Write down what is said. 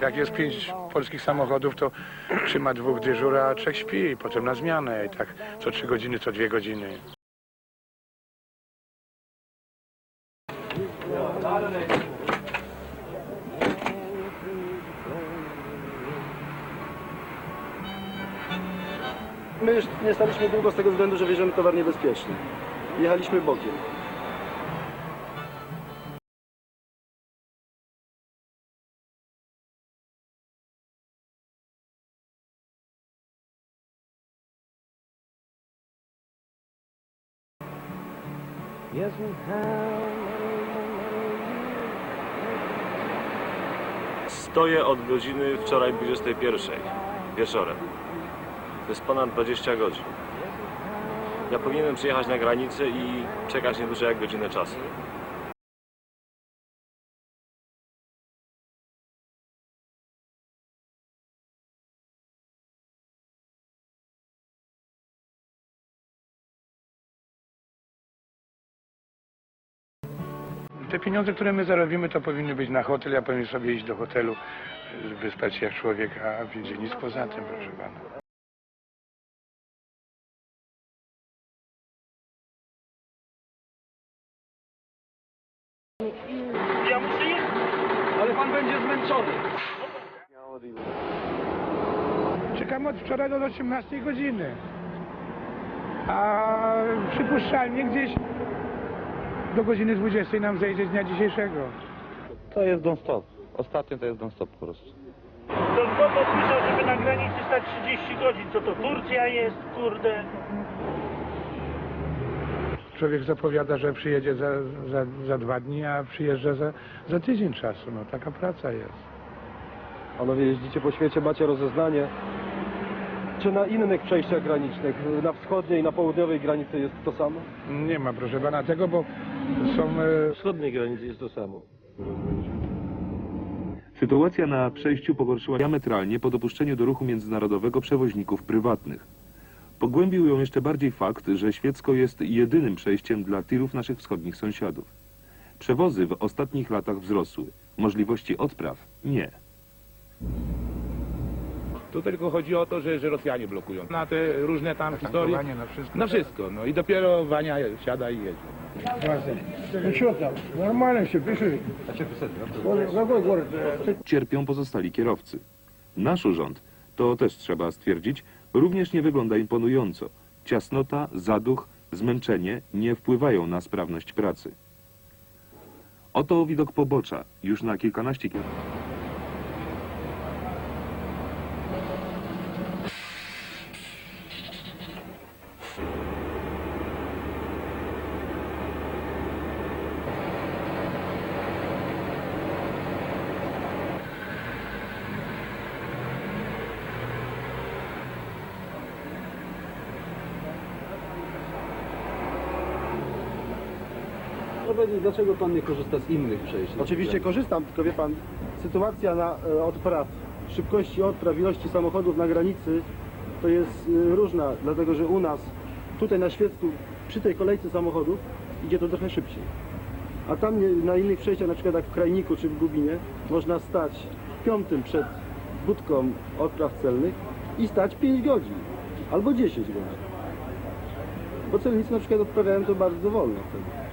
Jak jest pięć polskich samochodów, to trzyma dwóch dyżur, a trzech śpi potem na zmianę i tak co trzy godziny, co dwie godziny. My już nie staliśmy długo z tego względu, że wieziemy towar niebezpieczny. Jechaliśmy bokiem. Stoję od godziny wczoraj 21 wieczorem. To jest ponad 20 godzin. Ja powinienem przyjechać na granicę i czekać nie dłużej jak godzinę czasu. Te pieniądze, które my zarobimy, to powinny być na hotel. Ja powinien sobie iść do hotelu, wyspać się jak człowiek, a więcej nic poza tym, proszę pana. Ale pan będzie zmęczony. Czekam od wczoraj do 18 godziny. A przypuszczalnie gdzieś do godziny 20 nam zejdzie z dnia dzisiejszego. To jest non-stop. Ostatnio to jest non-stop po prostu. To kto podpisał, żeby na granicy stać 30 godzin? Co to Turcja jest, kurde? Człowiek zapowiada, że przyjedzie za, za, za dwa dni, a przyjeżdża za, za tydzień czasu. No taka praca jest. Panowie jeździcie po świecie, macie rozeznanie. Czy na innych przejściach granicznych, na wschodniej i na południowej granicy jest to samo? Nie ma, proszę pana, tego, bo są... E, wschodniej granicy jest to samo. Sytuacja na przejściu pogorszyła diametralnie po dopuszczeniu do ruchu międzynarodowego przewoźników prywatnych. Pogłębił ją jeszcze bardziej fakt, że Świecko jest jedynym przejściem dla tirów naszych wschodnich sąsiadów. Przewozy w ostatnich latach wzrosły, możliwości odpraw nie. Tu tylko chodzi o to, że, że Rosjanie blokują. Na te różne tam historie. tankowanie na wszystko. Na wszystko. No i dopiero Wania siada i jedzie. Ну что там? Нормально все, пиши. Вот Какой город? Э, Cierpią pozostali kierowcy. Nasz urząd, to też trzeba stwierdzić, również nie wygląda imponująco. Ciasnota, zaduch, zmęczenie nie wpływają na sprawność pracy. Oto widok pobocza, już na kilkanaście kilometrów. Powiedz, dlaczego pan nie korzysta z innych przejść? Oczywiście korzystam, tylko wie pan, sytuacja na e, odpraw, szybkości odpraw, ilości samochodów na granicy to jest e, różna, dlatego że u nas, tutaj na Świecku, przy tej kolejce samochodów idzie to trochę szybciej. A tam na innych przejściach, na przykład jak w Krajniku czy w Gubinie, można stać piątym przed budką odpraw celnych i stać 5 godzin albo 10 godzin. Bo celnicy na przykład odprawiają to bardzo wolno wtedy.